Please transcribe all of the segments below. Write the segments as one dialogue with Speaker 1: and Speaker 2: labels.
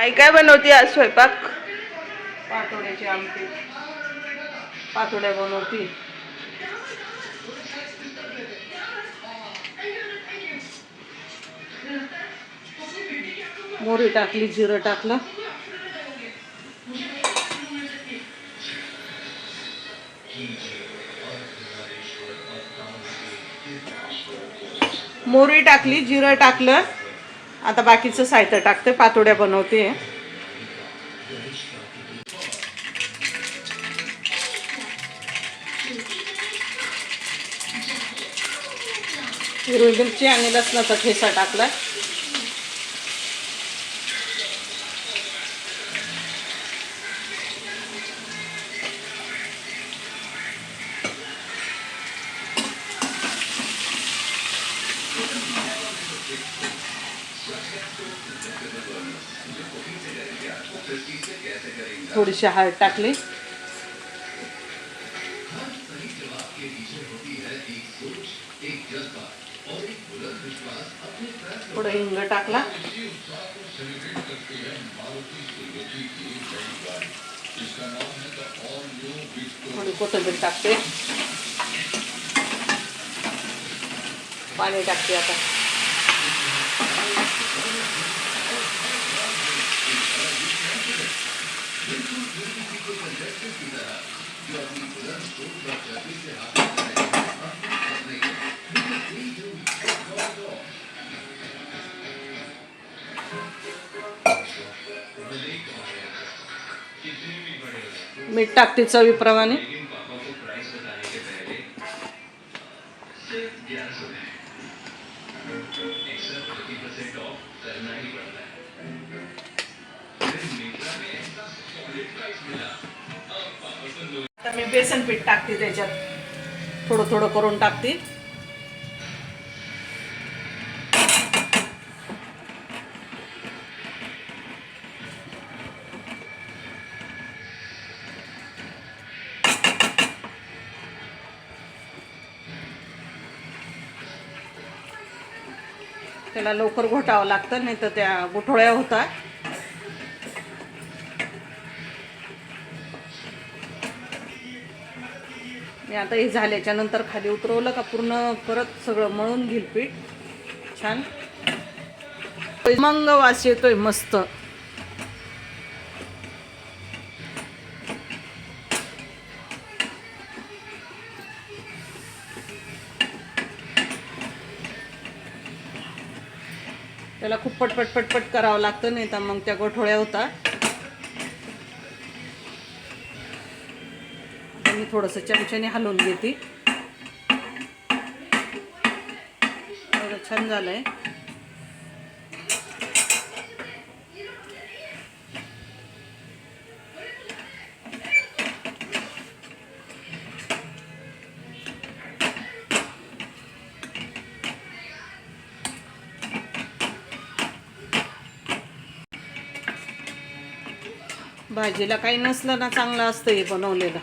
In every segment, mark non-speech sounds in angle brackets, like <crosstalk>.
Speaker 1: आई काय बनवते आज स्वयंपाक?
Speaker 2: पातोड्याची आमटी. पातोड्या बनवती. मोरी टाकली जिरं टाकलं.
Speaker 1: मोहरी टाकली जिरं टाकलं. आता बाकीचं साहित्य टाकते पातोड्या बनवते.
Speaker 2: हिरवी मिरची आणि लसणाचा ठेसा टाकला थोडीशी हळद टाकली. थोडं हिंग टाकला. थोडी कोथिंबीर टाकते. पाणी टाकते आता. मीठ टाकते चवीप्रमाणे.
Speaker 1: आता मी बेसन पीठ टाकते त्याच्यात.
Speaker 2: थोडं थोडं करून टाकते. त्याला लवकर घोटावं लागतं नाही तर त्या गुठोळ्या होतात. मी आता हे झाल्याच्यानंतर खाली उतरवलं का पूर्ण परत सगळं मळून घेईल पीठ. छान. मंग वास येतोय मस्त. त्याला खूप पटपट पटपट करावं लागतं नाही तर मग त्या गोठोळ्या होता थोडंसं चमच्याने हलवून घेते. एवढं छान झालंय. भाजीला काही नसलं ना चांगलं असतं हे बनवलेलं.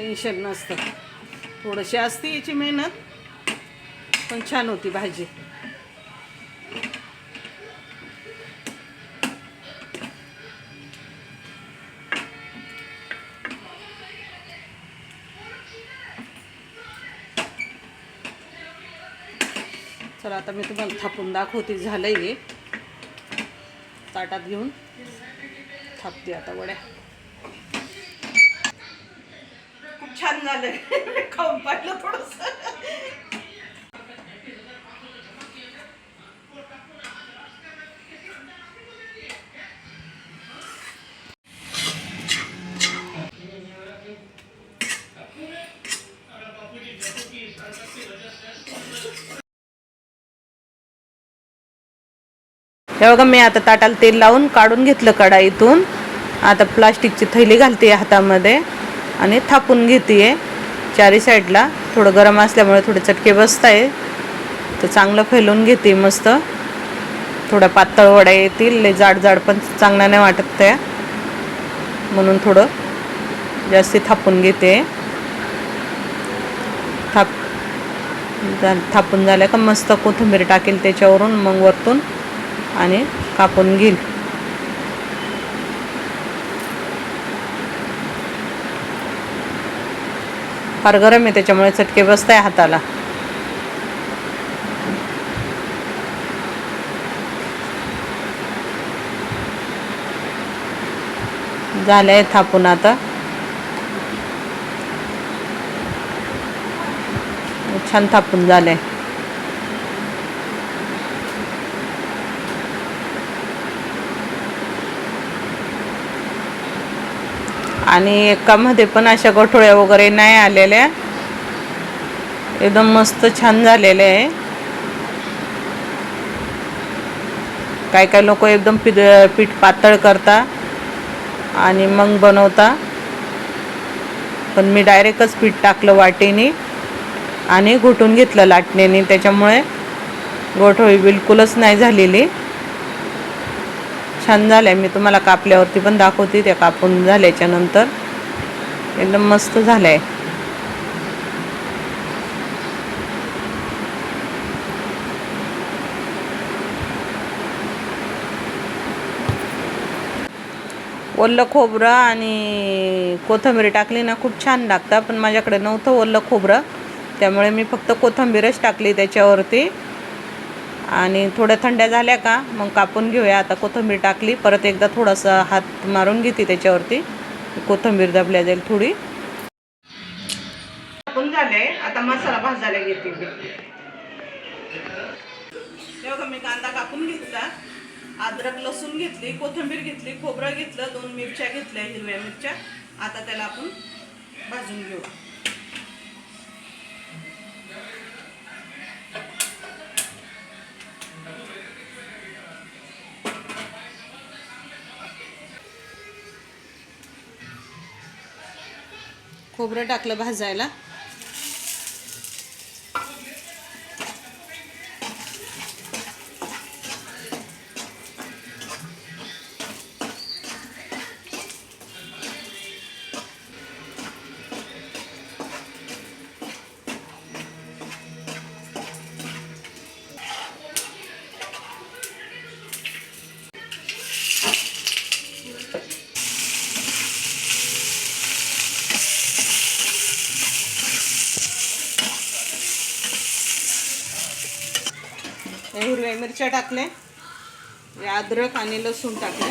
Speaker 2: टेन्शन नसतं. थोडीशी असते याची मेहनत पण छान होती भाजी. चला आता मी तुम्हाला थापून दाखवते झालंय हे. ताटात घेऊन थापते आता वड्या
Speaker 1: खूप छान झालंय. खाऊन पाहिलं थोडस.
Speaker 2: हे बघा मी आता ताटाला तेल लावून काढून घेतलं कडाईतून आता प्लास्टिकची थैली घालते हातामध्ये. आणि थापून घेते चारी साईडला. थोडं गरम असल्यामुळे थोडे चटके बसत आहे तर चांगलं फैलून घेते मस्त. थोड्या पातळ वड्या येतील. लय जाड जाड पण चांगला नाही वाटत त्या. म्हणून थोडं जास्ती थापून घेते. थाप थापून झाल्या का मस्त कोथिंबीर टाकेल त्याच्यावरून मग वरतून आणि कापून घेईल. फार गरम आहे त्याच्यामुळे चटके बसत आहे हाताला. झालं आहे थापून आता. छान थापून झालं आहे आणि एकामध्ये पण अशा गठोळ्या वगैरे नाही आलेल्या. एकदम मस्त छान झालेले आहे. काय काय लोक एकदम पीठ पीठ पातळ करता आणि मग बनवता. पण मी डायरेक्टच पीठ टाकलं वाटीने आणि घुटून घेतलं लाटणीने. त्याच्यामुळे गोठोळी बिलकुलच नाही झालेली. छान झालंय. मी तुम्हाला कापल्यावरती पण दाखवते त्या कापून झाल्याच्यानंतर. एकदम मस्त झालंय. ओलं खोबरं आणि कोथिंबीर टाकली ना खूप छान लागतं पण माझ्याकडे नव्हतं ओलं खोबरं. त्यामुळे मी फक्त कोथिंबीरच टाकली त्याच्यावरती. आणि थोड्या थंड्या झाल्या का मग कापून घेऊया. आता कोथिंबीर टाकली परत एकदा थोडासा हात मारून घेते त्याच्यावरती. कोथिंबीर दबल्या जाईल थोडी.
Speaker 1: कापून झाले आता मसाला भाजायला घेते मी. मी कांदा कापून घेतला. अद्रक लसूण घेतली कोथिंबीर घेतली खोबरं घेतलं दोन मिरच्या घेतल्या हिरव्या मिरच्या. आता त्याला आपण भाजून घेऊ. खोबरं टाकलं भाजायला. मिरच्या टाकले अद्रक आणि लसूण टाकले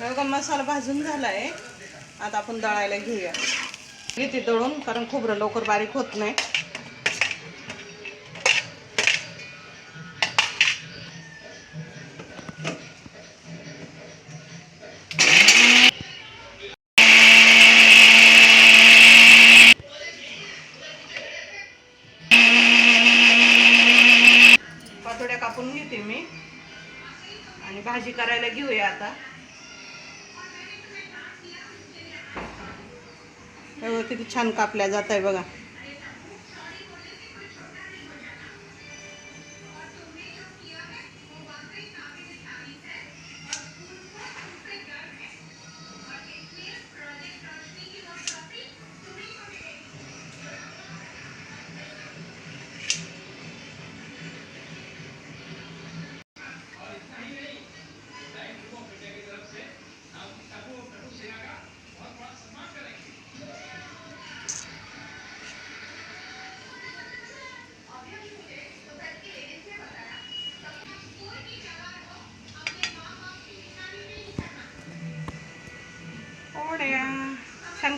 Speaker 1: हे बघा मसाला भाजून झाला आहे आता आपण दळायला घेऊया. घेते दळून कारण खोबरं लवकर बारीक होत नाही. भाजी करायला घेऊया आता. किती छान कापल्या जात आहे बघा.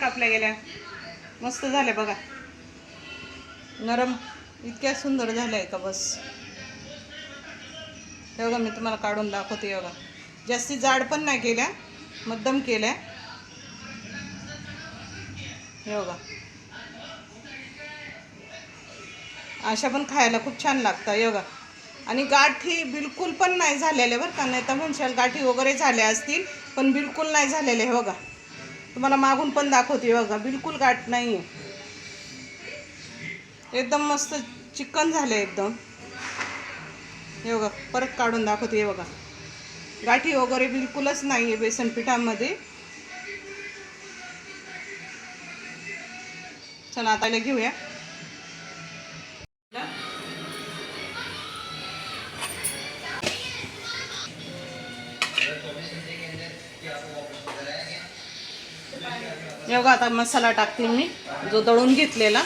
Speaker 1: कापल्या गेल्या. मस्त झाल्या बघा. नरम इतक्या सुंदर झाल्या आहे का बस. हे बघा मी तुम्हाला काढून दाखवते योगा बघा. जास्ती जाड पण नाही केल्या मध्यम केल्या. हे बघा. अशा पण खायला खूप छान लागतं योगा आणि गाठी बिलकुल पण नाही झालेले बरं का नाही तर म्हणशाल गाठी वगैरे झाल्या असतील पण बिलकुल नाही झालेले हे बघा. तुम्हाला मागून पण दाखवते बघा बिलकुल गाठ नाही आहे एकदम मस्त चिकन झालं एकदम. हे बघा परत काढून दाखवते हे बघा. गाठी वगैरे बिलकुलच नाही आहे बेसन पिठामध्ये. चला आता घेऊया. हे बघा आता मसाला टाकते मी जो दळून घेतलेला.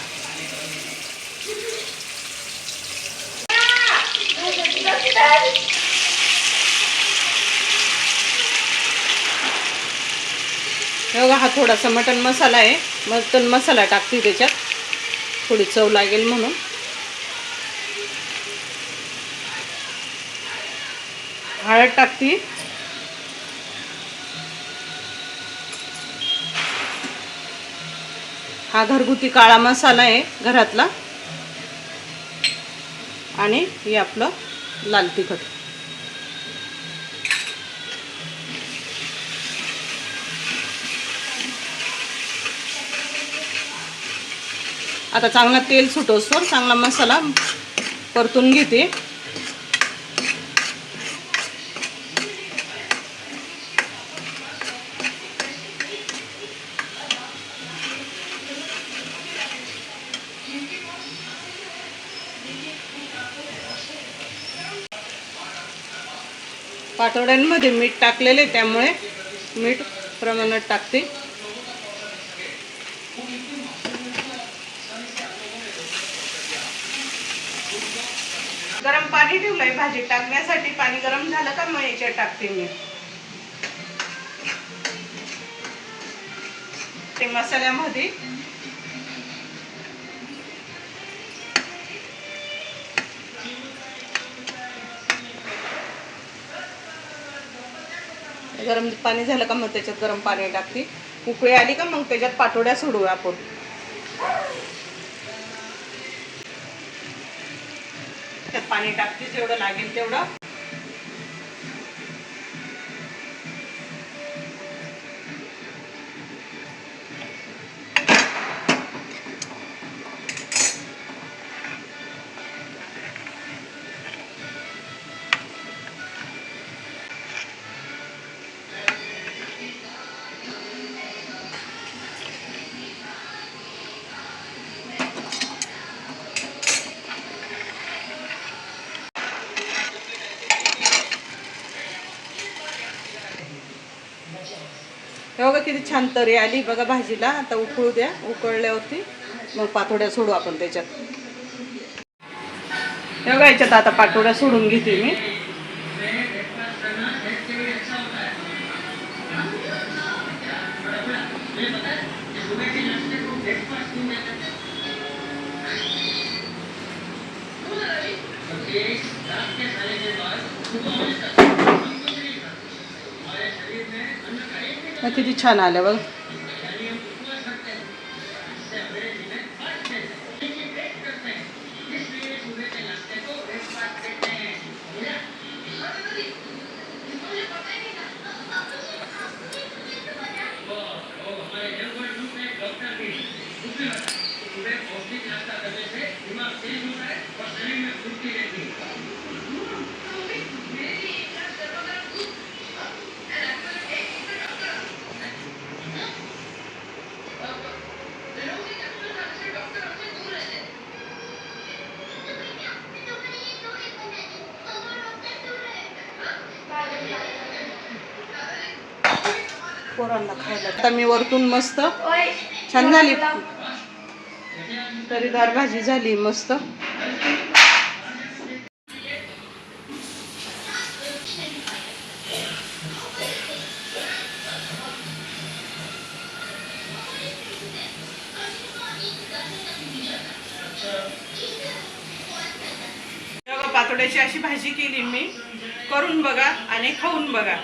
Speaker 1: हे बघा हा थोडासा मटन मसाला आहे. मटन मसाला टाकते त्याच्यात. थोडी चव लागेल म्हणून. हळद टाकते. हा घरगुती काळा मसाला आहे घरातला. आणि हे आपलं लाल तिखट. आता चांगला तेल सुटोसवर चांगला मसाला परतून घेते. पातोड्यांमध्ये मीठ टाकलेले त्यामुळे मीठ प्रमाणात टाकते. गरम पाणी ठेवलंय भाजी टाकण्यासाठी. पाणी गरम झालं का मग याच्यात टाकते मी. ते मसाल्यामध्ये गरम पाणी झालं का मग त्याच्यात गरम पाणी टाकते. उकळी आली का मग त्याच्यात पाठोड्या सोडू आपण. त्यात पाणी टाकते जेवढं लागेल तेवढं. बघा किती छान तरी आली. बघा भाजीला. आता उकळू द्या. उकळल्यावरती मग पातोड्या सोडू आपण त्याच्यात. हे बघा याच्यात आता पातोड्या सोडून घेते मी. <laughs> किती छान आलं बघ. पोरांना खायला. आता मी वरतून मस्त छान झाली. तरीदार भाजी झाली मस्त. पातोड्याची अशी भाजी केली मी. करून बघा आणि खाऊन बघा.